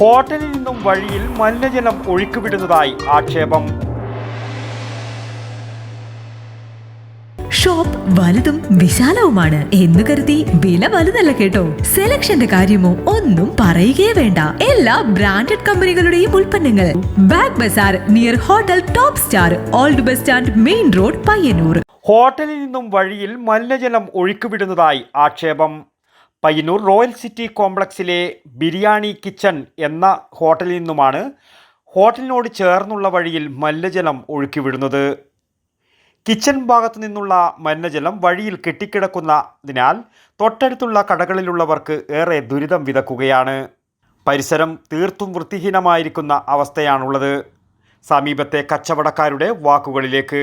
ഹോട്ടലിൽ നിന്നും വഴിയിൽ മലിനജലം ഒഴുക്കിവിടുന്നതായി ആക്ഷേപം. ഷോപ്പ് വലുതും വിശാലവുമാണ് എന്ന് കരുതി വില വലുതല്ല കേട്ടോ. സെലക്ഷന്റെ കാര്യമോ ഒന്നും പറയുകയേ വേണ്ട. എല്ലാ ബ്രാൻഡഡ് കമ്പനികളുടെയും ഉൽപ്പന്നങ്ങൾ. Bag bazaar near hotel top star old bus stand main road Payyanur. ഹോട്ടലിൽ നിന്നും വഴിയിൽ മലിനജലം ഒഴുക്കിവിടുന്നതായി ആക്ഷേപം. പയ്യന്നൂർ റോയൽ സിറ്റി കോംപ്ലക്സിലെ ബിരിയാണി കിച്ചൺ എന്ന ഹോട്ടലിൽ നിന്നുമാണ് ഹോട്ടലിനോട് ചേർന്നുള്ള വഴിയിൽ മലിനജലം ഒഴുക്കിവിടുന്നത്. കിച്ചൺ ഭാഗത്തു നിന്നുള്ള മലിനജലം വഴിയിൽ കെട്ടിക്കിടക്കുന്നതിനാൽ തൊട്ടടുത്തുള്ള കടകളിലുള്ളവർക്ക് ഏറെ ദുരിതം വിതക്കുകയാണ്. പരിസരം തീർത്തും വൃത്തിഹീനമായിരിക്കുന്ന അവസ്ഥയാണുള്ളത്. സമീപത്തെ കച്ചവടക്കാരുടെ വാക്കുകളിലേക്ക്.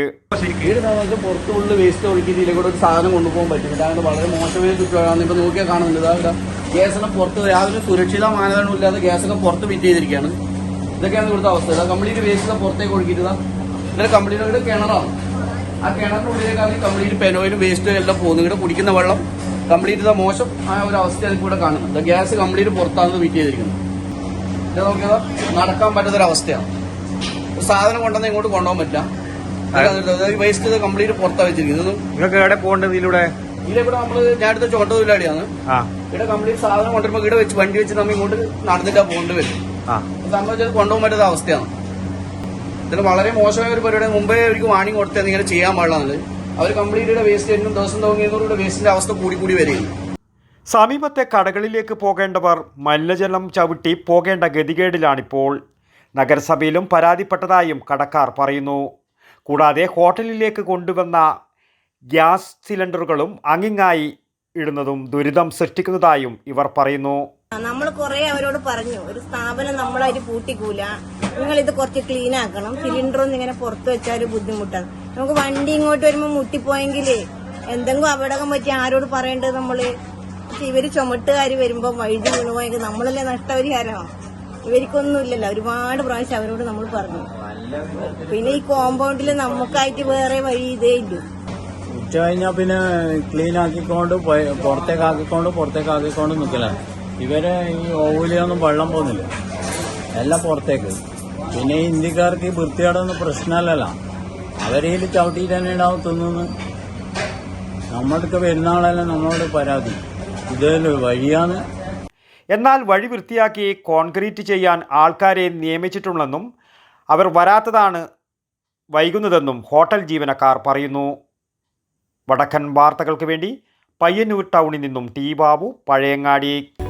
പുറത്തുള്ള വേസ്റ്റ് ഇതിലെ കൂടെ ഒരു സാധനം കൊണ്ടുപോകാൻ പറ്റും ഇതാണ് വളരെ മോശമായ ചുറ്റുപാടാണ് ഇപ്പൊ നോക്കിയാൽ കാണുന്നുണ്ട്. ഇതാ ഗ്യാസിനെ പുറത്ത് യാതൊരു സുരക്ഷിത മാനദണ്ഡം ഇല്ലാതെ ഗ്യാസൊക്കെ പുറത്ത് ഫിറ്റ് ചെയ്തിരിക്കുകയാണ്. ഇതൊക്കെയാണ് ഇവിടുത്തെ അവസ്ഥ. കംപ്ലീറ്റ് വേസ്റ്റ് പുറത്തേക്ക് ഒഴുക്കിയിട്ട് ഇതാ ഇതിലെ കംപ്ലീറ്റ് ഇവിടെ കിണറാണ് ആ കിണറിനുള്ളിലേക്കാണ് കംപ്ലീറ്റ് പെനോയിലും വേസ്റ്റും എല്ലാം പോകുന്നു ഇവിടെ കുടിക്കുന്ന വെള്ളം കംപ്ലീറ്റ് ഇതാ മോശം ആ ഒരു അവസ്ഥ അതിൽ കൂടെ കാണുന്നത്. ഗ്യാസ് കംപ്ലീറ്റ് പുറത്താണ് ഫിറ്റ് ചെയ്തിരിക്കുന്നത്. നോക്കിയതാ നടക്കാൻ പറ്റാത്തൊരവസ്ഥയാണ് സാധനം കൊണ്ടുവന്ന് ഇങ്ങോട്ട് കൊണ്ടുപോകാൻ പറ്റില്ല. വേസ്റ്റ് ഇത് കംപ്ലീറ്റ് പുറത്താ വെച്ചിരിക്കുന്നത്. നിങ്ങൾക്ക് എവിടെ പോകേണ്ടത് ഇതിലൂടെ? ഇതിലിവിടെ നമ്മൾ ഞാൻ എടുത്ത ചോട്ട തൊഴിലാളിയാണ്. ഇവിടെ കംപ്ലീറ്റ് സാധനം കൊണ്ടുവരുമ്പോ ഇവിടെ വെച്ച് വണ്ടി വെച്ച് നമ്മൾ ഇങ്ങോട്ട് നടന്നിട്ടാ പോകേണ്ടി വരും. ആ. സംബന്ധിച്ചത് കൊണ്ടുപോകാൻ പറ്റാത്ത അവസ്ഥയാണ്. ഇതിന് വളരെ മോശമായ ഒരു പരിപാടി മുമ്പേ അവർക്ക് വാണിംഗ് കൊടുത്തത് ഇങ്ങനെ ചെയ്യാൻ പാടില്ലാന്നത് അവർ കംപ്ലീറ്റ് വേസ്റ്റ് എന്നും ദിവസം തോന്നിയതോടെ വേസ്റ്റിന്റെ അവസ്ഥ കൂടി കൂടി വരികയാണ്. സമീപത്തെ കടകളിലേക്ക് പോകേണ്ടവർ മലിനജലം ചവിട്ടി പോകേണ്ട ഗതികേടിലാണിപ്പോൾ നഗരസഭയിലും പരാതിപ്പെട്ടതായും കടക്കാർ പറയുന്നു. കൂടാതെ ഹോട്ടലിലേക്ക് കൊണ്ടുവന്ന ഗ്യാസ് സിലിണ്ടറുകളും അങ്ങിങ്ങായി ഇടുന്നതും ദുരിതം സൃഷ്ടിക്കുന്നതായും ഇവർ പറയുന്നു. നമ്മൾ കുറെ അവരോട് പറഞ്ഞു ഒരു സ്ഥാപനം നമ്മളായിട്ട് പൂട്ടിക്കൂല. നിങ്ങൾ ഇത് കുറച്ച് ക്ലീൻ ആക്കണം. സിലിണ്ടറൊന്നും ഇങ്ങനെ പുറത്ത് വെച്ചാൽ ഒരു ബുദ്ധിമുട്ടാണ്. നമുക്ക് വണ്ടി ഇങ്ങോട്ട് വരുമ്പോൾ മുട്ടിപ്പോയെങ്കിൽ എന്തെങ്കിലും അപകടം പറ്റി ആരോട് പറയേണ്ടത് നമ്മൾ? ഇവർ ചുമട്ടുകാർ വരുമ്പോൾ വഴുതി വീണു പോയെങ്കിൽ നമ്മളല്ലേ നഷ്ടപരിഹാരമാണ് ഇവർക്കൊന്നും ഇല്ലല്ലോ ഒരുപാട് പ്രാവശ്യം അവരോട് നമ്മൾ പറഞ്ഞു. പിന്നെ ഈ കോമ്പൗണ്ടിൽ നമുക്കായിട്ട് വേറെ വഴി ഇതേ ഇല്ല. ഉച്ച കഴിഞ്ഞാൽ പിന്നെ ക്ലീൻ ആക്കിക്കൊണ്ട് പുറത്തേക്ക് ആക്കിക്കൊണ്ട് പുറത്തേക്ക് ആക്കിക്കൊണ്ട് നിൽക്കലാണ് ഇവരെ ഈ ഓവിലൊന്നും വെള്ളം പോകുന്നില്ല. എല്ലാം പുറത്തേക്ക്. പിന്നെ ഈ ഇന്ത്യക്കാർക്ക് ഈ വൃത്തിയാടൊന്നും പ്രശ്നമല്ലല്ലോ. അവരെയിൽ ചവിട്ടിയിട്ട് തന്നെ ഉണ്ടാവും തിന്നുന്നു. നമ്മൾക്ക് വരുന്ന ആളല്ല നമ്മളോട് പരാതി. ഇതേ വഴിയാണ്. എന്നാൽ വഴി വൃത്തിയാക്കി കോൺക്രീറ്റ് ചെയ്യാൻ ആൾക്കാരെ നിയമിച്ചിട്ടുള്ളെന്നും അവർ വരാത്തതാണ് വൈകുന്നതെന്നും ഹോട്ടൽ ജീവനക്കാർ പറയുന്നു. വടക്കൻ വാർത്തകൾക്ക് വേണ്ടി പയ്യന്നൂർ ടൗണിൽ നിന്നും ടി ബാബു പഴയങ്ങാടി.